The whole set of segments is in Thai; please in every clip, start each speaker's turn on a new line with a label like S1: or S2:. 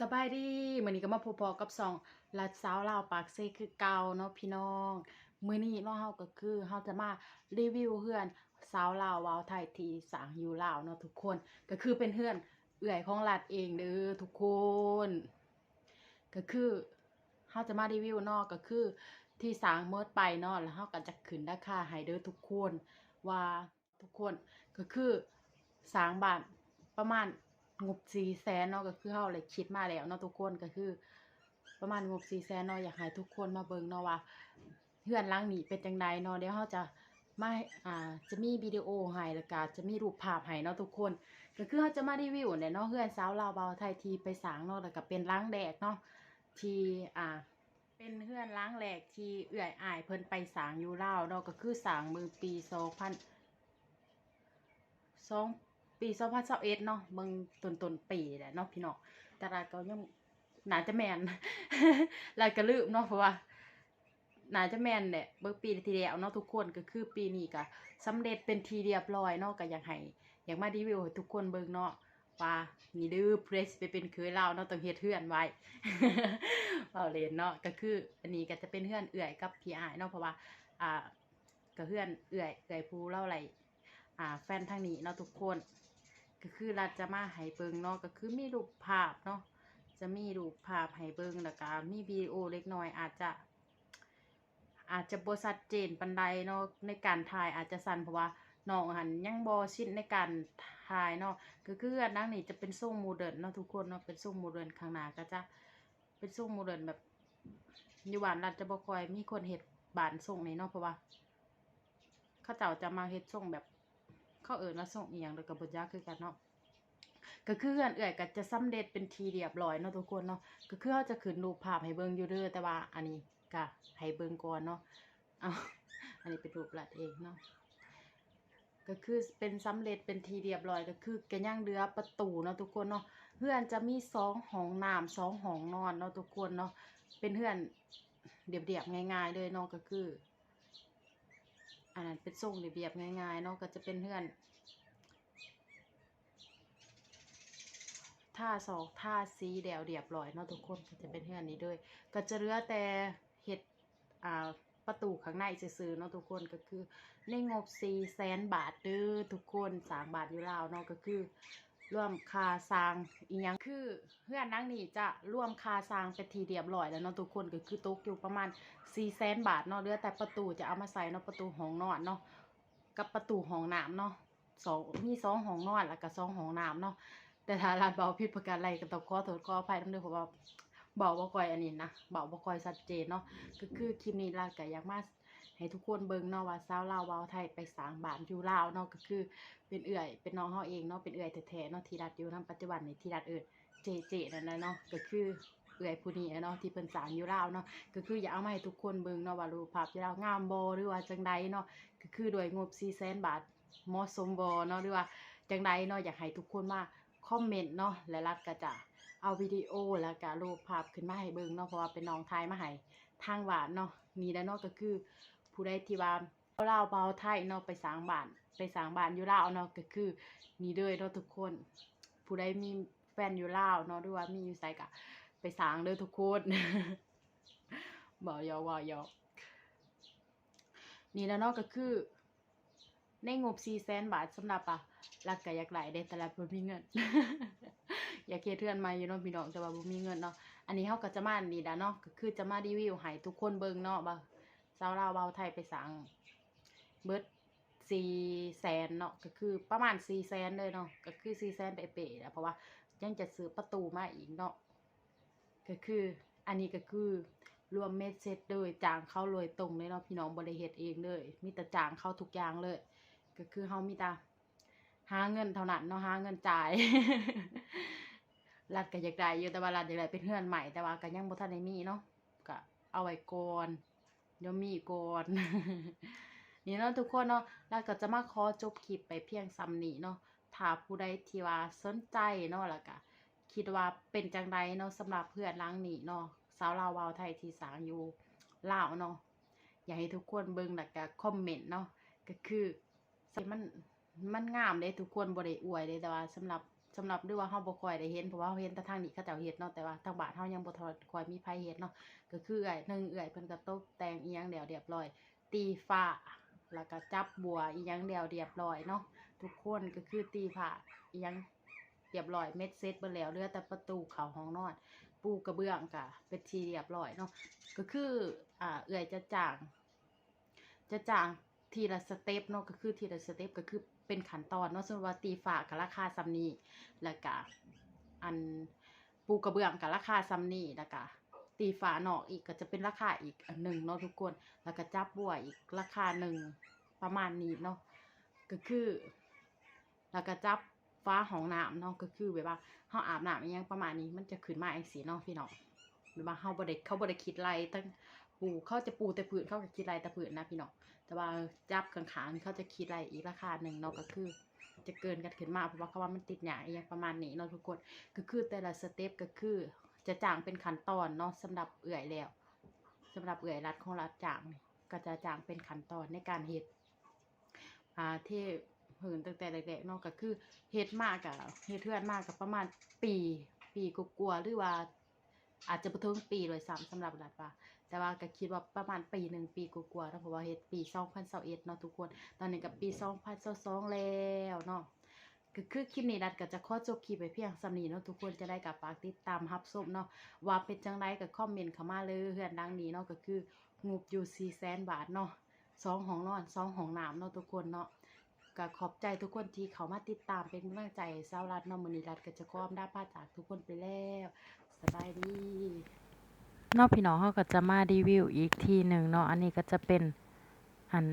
S1: สบายดีมื้อนี้ก็มาพบกับสองลัดสาวลาวปากเซคือเก่าเนาะพี่น้องมื้อนี้เนาะเฮาก็คือเฮาจะมารีวิวเฮือนสาวลาววาวไทยที่สางอยู่ลาวเนาะทุกคนก็คือเป็นเฮือนเอื้อยของลัดเองเด้อทุกคน ก็คือเฮาจะมารีวิวเนาะก็คือที่สางเมิดไปเนาะแล้วเฮาก็จะขึ้นราคาให้เด้อทุกคนว่าทุกคนก็คือสางบานประมาณ งบ4แสนเนาะก็คือเฮาเลยคิดมาแล้วเนาะทุกคนก็คือ ประมาณงบ4แสนเนาะอยากให้ทุกคนมาเบิ่งเนาะว่าเฮือนหลังนี้เป็นจังไดเนาะเดี๋ยวเฮาจะมาอ่าจะมีวิดีโอให้แล้วก็จะมีรูปภาพให้เนาะทุกคน ก็คือเฮาจะมารีวิวเนี่ยเนาะเฮือนสาวลาวเบาไทยทีไปสร้างเนาะแล้วก็เป็นหลังแดกเนาะที่อ่าเป็นเฮือนล้างแหลกที่เอื่อยอายเพิ่นไปสางอยู่ลาวเนาะก็คือสางมือปี2000สอง ปี2021เอสเนาะเบิ่งต้นต้นๆปีแหละเนาะพี่น้องแต่ละก็ยังหนาจะแมนแล้วก็ลืมเนาะเพราะว่าหนาจะแม่นแหละเบิ่งปีที่แล้วเนาะทุกคนก็คือปีนี้ก็สำเร็จเป็นทีเรียบร้อยเนาะก็อยากให้อยากมารีวิวให้ทุกคนเบิ่งเนาะว่านี่ดื้อเพรสไปเป็นเคยลาเนาะต้องเฮ็ดเฮือนไว้เอาเล่นเนาะก็คืออันนี้ก็จะเป็นเฮือนเอื่อยกับพี่อายเนาะเพราะว่าอ่าก็เฮือนเอื่อยเอื่อยผู้เล่าอะไหลอ่าแฟนทางนี้เนาะทุกคน ก็คือเราจะมาให้เบิงเนาะก็คือมีรูปภาพเนาะจะมีรูปภาพให้เบิงแล้วก็มีวิดีโอเล็กน้อยอาจจะ อาจจะบ่ชัดเจนปานใดเนาะในการถ่ายอาจจะสั่นเพราะว่าน้องหันยังบ่ชินในการถ่ายเนาะก็คืออันนั้นนี่จะเป็นทรงโมเดิร์นเนาะทุกคนเนาะเป็นทรงโมเดิร์นข้างหน้าก็จะเป็นทรงโมเดิร์นแบบอยู่บ้านเราจะบ่ค่อยมีคนเฮ็ดบานทรงนี้เนาะเพราะว่าเขาเจ้าจะมาเฮ็ดทรงแบบ เขาเอิ้นว่าส่งอีหยังแล้วก็บ่จักคือกันเนาะก็คือเอื้อนเอื้อยก็จะสำเร็จเป็นทีเรียบร้อยเนาะทุกคนเนาะก็คือเขาจะขึ้นรูปภาพให้เบิ่งอยู่เด้อแต่ว่าอันนี้ก็ให้เบิ่งก่อนเนาะเอาอันนี้เป็นรูปลัดเองเนาะก็คือเป็นสำเร็จเป็นทีเรียบร้อยก็คือก็ยังเหลือประตูเนาะทุกคนเนาะเฮือนจะมีสองห้องน้ำสองห้องนอนเนาะทุกคนเนาะเป็นเฮือนเรียบๆง่าย ๆเลยเนาะก็คือ อันนั้นเป็นทรงระเบียบง่ายๆเนาะก็จะเป็นเพื่อนท่าสองท่าซีเดวเรียบร้อยเนาะทุกคนก็จะเป็นเพื่อนนี้ด้วย ก็จะเหลือแต่เห็ดอ่าประตูข้างในซื่อเนาะทุกคนก็คือในงบสี่แสนบาทเด้อทุกคนสามบาทอยู่แล้วเนาะก็คือ ร่วมคาสร้างอีกอย่างคือเพื่อนนั่งนี่จะร่วมคาสร้างเป็นทีเรียบร้อยแล้วเนาะทุกคนก็คือตกอยู่ประมาณสี่แสนบาทเนาะเหลือแต่ประตูจะเอามาใส่เนาะประตูห้องนอนเนาะกับประตูห้องน้ำเนาะสองมีสองห้องนอนแล้วก็สองห้องน้ำเนาะแต่ถ้าร้านเบาผิดประการอะไรก็ต้องขอโทษขออภัยทั้งเด้วยเพราะว่าเบาบ่ค่อยอันนี้นะเบาบ่ค่อยชัดเจนเนาะก็คือคลิปนี้ลาก็อยากมา ให้ทุกคนเบิ่งเนาะว่าสาวลาวเว้าไทยไปสร้างบ้านอยู่ลาวเนาะก็คือเป็นเอื่อยเป็นน้องเฮาเองเนาะเป็นเอื่อยแท้ๆเนาะที่รัดอยู่นํปัจจุบันนี่ที่รัดเอิ้นเจเจนั่นน่ะเนาะก็คือเอื่อยผู้นี้เนาะที่เพิ่นสางอยู่ลาวเนาะก็คืออยากเอามาให้ทุกคนเบิ่งเนาะว่ารูปภาพที่เรางามบ่หรือว่าจังใดเนาะก็คือโดยงบ400,000บาทเหมาะสมบ่เนาะหรือว่าจังใดเนาะอยากให้ทุกคนมาคอมเมนต์เนาะและรัดก็จะเอาวิดีโอแล้วก็รูปภาพขึ้นมาให้เบิ่งเนาะเพราะว่าเป็นน้องไทยมาให้ทางบ้านเนาะนี่แหละเนาะก็คือ ผู้ใดที่ว่าลาวเบาไทยเนาะไปสร้างบ้าน ไปสร้างบ้านอยู่ลาวเนาะก็คือนี่เด้อเนาะทุกคน ผู้ใดมีแฟนอยู่ลาวเนาะหรือว่ามีอยู่ไสก็ไปสร้างเด้อทุกคนบ่ยอว่ายอนี่แล้วเนาะก็คือ ในงบ4แสนบาทสำหรับอะรักก็อยากได้ได้แต่ละบ่มีเงิน อยากเฮ็ดเทือนม่อยู่เนาะพี่น้องแต่ว่าบ่มีเงินเนาะอันนี้เฮาก็จะมานี่ล่ะเนาะก็คือจะมารีวิวให้ทุกคนเบิ่งเนาะว่า สาวลาวเว้าไทยไปสร้างเบิด4แสนเนาะก็คือประมาณ4แสนเลยเนาะก็คือ4แสนเป๊ะๆแล้วเพราะว่ายังจะซื้อประตูมาอีกเนาะก็คืออันนี้ก็คือรวมเม็ดเซตเลยจางเข้าเลยตรงเลยเนาะพี่น้องบริเฮ็ดเองเลย มีแต่จางเข้าทุกอย่างเลย ก็คือเฮามีแต่หาเงินเท่านั้นเนาะหาเงินจ่ายรัดก็อยากได้อยู่แต่ว่ารัดอยากได้เป็นเฮือนใหม่แต่ว่าก็ยังบ่ทันได้มีเนาะก็เอาไว้ก่อน เดี๋ยวมีก่อนนี่เนาะทุกคนเนาะรัดก็จะมาขอจบคลิปไปเพียงซ้ำนี้เนาะถ้าผู้ใดที่ว่าสนใจเนาะแล้วก็คิดว่าเป็นจังไดเนาะสำหรับเพื่อนล้างหนีเนาะสาวลาวาวไทยที่สางอยู่ลาวเนาะอยากให้ทุกคนเบิ่งแล้วก็คอมเมนต์เนาะก็คือมันมันงามเด้ทุกคนบ่ได้อวยเด้แต่ว่าสำหรับ
S2: สำหรับหรือว่าเฮาบ่ค่อยได้เห็นเพราะว่าเฮาเห็นแต่ทางนี้เขาเจ้าเฮ็ดเนาะแต่ว่าทางบ้านเฮายังบ่ทอดค่อยมีไผเฮ็ดเนาะก็คือเอื้อยหนึ่งเอื้อยเพิ่นก็ตกแต่งอีหยังแล้วเรียบร้อย ตีฟ้าแล้วก็จับบัวอีหยังแล้วเรียบร้อยเนาะทุกคนก็คือตีผ้าอีหยังเรียบร้อยเม็ดเซตเบิดแล้วเหลือแต่ประตูเขาห้องนอนปูกระเบื้องก็เป็นทีเรียบร้อยเนาะก็คืออ่าเอื้อยจะจ้าง จะจ้าง ทีละสเต็ปเนาะก็คือทีละสเต็ปก็คือเป็นขั้นตอนเนาะสมมติว่าตีฝากับราคาซัมนี้แล้วก็อันปูกระเบื้องกับราคาซัมนี้แล้วก็ตีฝานอกอีกก็จะเป็นราคาอีกอันหนึ่งเนาะทุกคน แล้วก็จับบัวอีกราคาหนึ่งประมาณนี้เนาะก็คือ แล้วก็จับฟ้าห้องน้ำเนาะก็คือแบบว่าเฮาอาบน้ำอหยังประมาณนี้มันจะขึ้นมาจังซี่เนาะพี่น้องแบบว่าเฮาบ่ได้เขาบ่ได้คิดไรตั้ง ปูเขาจะปูแต่ผืนเขาก็คิดไรแต่ผืนนะพี่น้องแต่ว่าจับข้างๆนี่เขาจะคิดไรอีกราคาหนึ่งเนาะก็คือ จะเกินกันขึ้นมาเพราะว่าเขาว่ามันติดหยาอหยังประมาณนี้เนาะทุกคนก็คือแต่ละสเต็ปก็คือ จะจ้างเป็นขั้นตอนเนาะสำหรับเอื่อยแล้วสำหรับเอื่อยรัดของรัดจ้างนี่ก็จะจ้างเป็นขั้นตอนในการเฮ็ดอ่าที่เหินตั้งแต่เด็กๆเนาะก็คือเฮ็ดมากกับเฮ็ดเทือนมากกับประมาณปี ปีกว่าๆหรือว่าอาจจะบ่ถึงปีเลยซ้ำสำหรับรัดว่า แต่ว่าก็คิดว่าประมาณปีหนึ่งปีกว่าๆเนาะเพราะว่าเฮ็ดปี2021เนาะทุกคน ตอนนี้ก็ปี2022แล้วเนาะก็คือคลิปนี้รัดก็จะขอจบคลิปไปเพียงสำนี้เนาะทุกคนจะได้กับฝากติดตามรับชมเนาะว่าเป็นจังไดก็คอมเมนต์เข้ามาเลยเฮือนดังนี้เนาะก็คืองบอยู่400,000บาทเนาะสองห้องนอนสองห้องน้ำเนาะทุกคนเนาะก็ขอบใจทุกคนที่เขามาติดตามเป็นกำลังใจให้สาวรัดเนาะมื้อนี้รัดก็จะขออำลาพาจากทุกคนไปแล้วสบายดี เนาะพี่น้องเฮาก็จะมารีวิวอีกทีหนึ่งเนาะอันนี้ก็จะเป็นอัน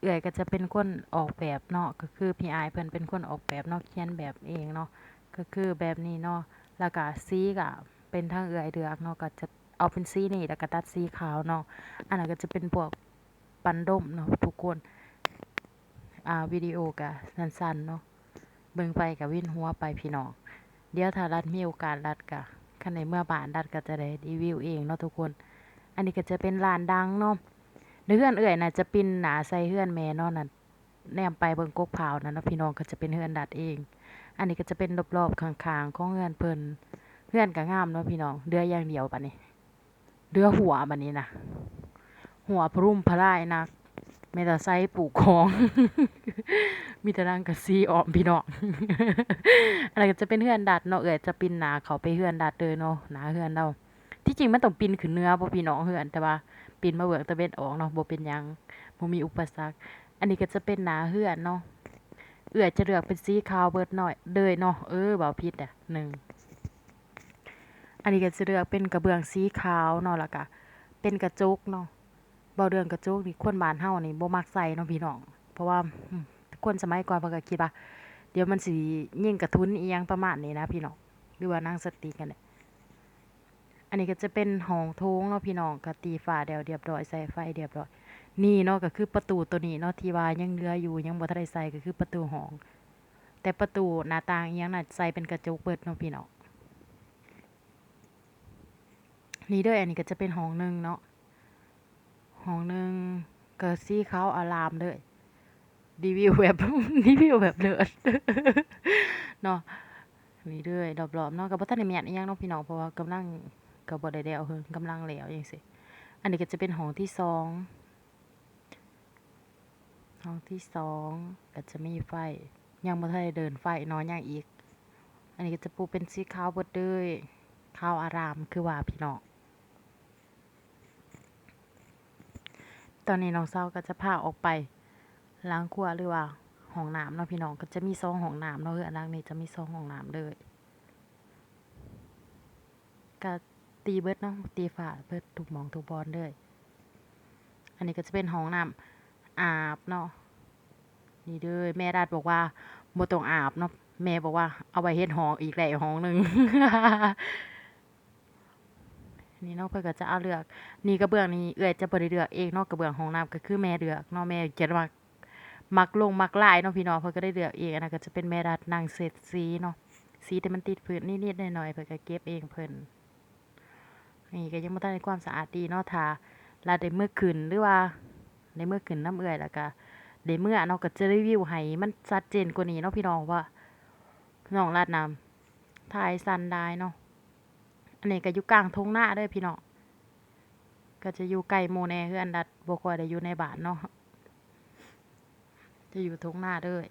S2: เอื้อยก็จะเป็นคนออกแบบเนาะก็คือพี่ไอเพิ่นเป็นคนออกแบบเนาะเขียนแบบเองเนาะก็คือแบบนี้เนาะแล้วก็สีก็เป็นทางเอื้อยเลือกเนาะก็จะเอาเป็นสีนี้แล้วก็ตัดสีขาวเนาะอันนั้นก็จะเป็นพวกปันดมเนาะทุกคนอ่าวิดีโอกะสั้นๆเนาะเบิ่งไปกับวิ่นหัวไปพี่น้องเดี๋ยวถ้ารัดมีโอกาสรัดกะ คันในเมื่อบ้านรัดก็จะได้รีวิวเองเนาะทุกคน อันนี้ก็จะเป็นร้านดังเนาะในเฮือนเอื่อยน่ะจะปินหนาใส่เฮือนแม่เนาะนั่นแนมไปเบิ่งกกเผานั่นนะพี่น้องก็จะเป็นเฮือนดัดเอง อันนี้ก็จะเป็นรอบๆข้างๆของเฮือนเพิ่นเฮือนก็งามเนาะพี่น้องเดืออย่างเดียวบัดนี้เดือหัวบัดนี้นะหัวพรุ่มพลายนัก แม่แต่ไซปลูกของ มีแต่นางกะซีออมพี่น้องอะไรก็จะเป็นเฮือนดัดเนาะเอ่ยจะปินหนาเขาไปเฮือนดัดเลยเนาะหนาเฮือนเราที่จริงมันต้องปินขึ้นเนื้อบ่พี่น้องเฮือนแต่ว่าปินมาเบิกตะเวนออกเนาะบ่เป็นยังบ่มีอุปสรรค อันนี้ก็จะเป็นหนาเฮือนเนาะเอื้อจะเลือกเป็นสีขาวเบิดหน่อยเดยเนาะเออบ่ผิดอะหนึ่งอันนี้ก็จะเลือกเป็นกระเบื้องสีขาวเนาะแล้วก็เป็นกระจกเนาะ เบาเรื่องกระจกนี่คนบ้านเฮานี่บ่มักใส่เนาะพี่น้อง เพราะว่าคนสมัยก่อนเพิ่นก็คิดว่า เดี๋ยวมันสิยิ่งกระทุนอีหยังประมาณนี้นะพี่น้องหรือว่านั่งสติกันเนี่ยอันนี้ก็จะเป็นห้องโถงเนาะพี่น้องก็ตีฝาแล้วเรียบร้อยใส่ไฟเรียบร้อย นี่เนาะก็คือประตูตัวนี้เนาะที่ว่ายังเหลืออยู่ยังบ่ทันได้ใส่ก็คือประตูห้อง แต่ประตูหน้าต่างอีหยังน่ะใส่เป็นกระจกเบิดเนาะพี่น้องนี่เด้ออันนี้ก็จะเป็นห้องหนึงเนาะ ห้องหนึ่งเก็สีขาอารามเลยรีวิวแบบรีวิวแบบเลิศเนาะมีเรื่อยรอบๆเนาะก็บ่ทันได้แม่นอีหยังเนาะพี่น้องเพราะว่ากำลังก็บ่ได้แล้วเฮิงกำลังแล้วจังซี่อันนี้ก็จะเป็นห้องที่สองห้องที่สองก็จะมีไฟ ยังบ่ทันได้เดินไฟนาะยังอีก อันนี้ก็จะปูเป็นสีขาวเบิดเลยขาวอารามคือว่าพี่น้อง ตอนนี้น้องเศร้าก็จะพาออกไปล้างครัวหรือว่าห้องน้ำเนาะพี่น้องก็จะมีสองห้องน้ำเนาะเฮือนหลังนี้จะมีสองห้องน้ำเลยก็ตีเบิดเนาะตีฝาเบิดทุกหมองทุกบอนเลย อันนี้ก็จะเป็นห้องน้ำอาบเนาะนี่เด้อแม่รัดบอกว่าบ่ต้องอาบเนาะแม่บอกว่าเอาไว้เฮ็ดห้องอีกแหล้วห้องหนึ่ง นี่เนาะเพิ่นก็จะเอาเลือก นี่กระเบื้องนี่เอื้อยจะบ่ได้เลือกเองเนาะกระเบื้องห้องน้ำก็คือแม่เลือกเนาะแม่จะมักมักลงมักลายเนาะพี่น้องเพิ่นก็ได้เลือกเองอันนั้นก็จะเป็นแม่รัดนางเศษสีเนาะสีที่มันติดพื้นนิดๆหน่อยๆเพิ่นก็เก็บเองเพิ่นนี่ก็ยังบ่ได้ความสะอาดดีเนาะถ้าลาได้มื้อขึ้นหรือว่าได้มื้อขึ้นน้ำเอื้อยแล้วก็ได้มื้อเนาะก็จะรีวิวให้มันชัดเจนกว่านี้เนาะพี่น้องว่าน้องรัดน้ถ่ายสันได้เนาะ อันนี้ก็อยู่กลางทงหน้าเด้อพี่น้องก็จะอยู่ไกลโมแน่เฮือนดัดบ่ค่อยได้อยู่ในบ้านเนาะจะอยู่ทงหน้าเด้อ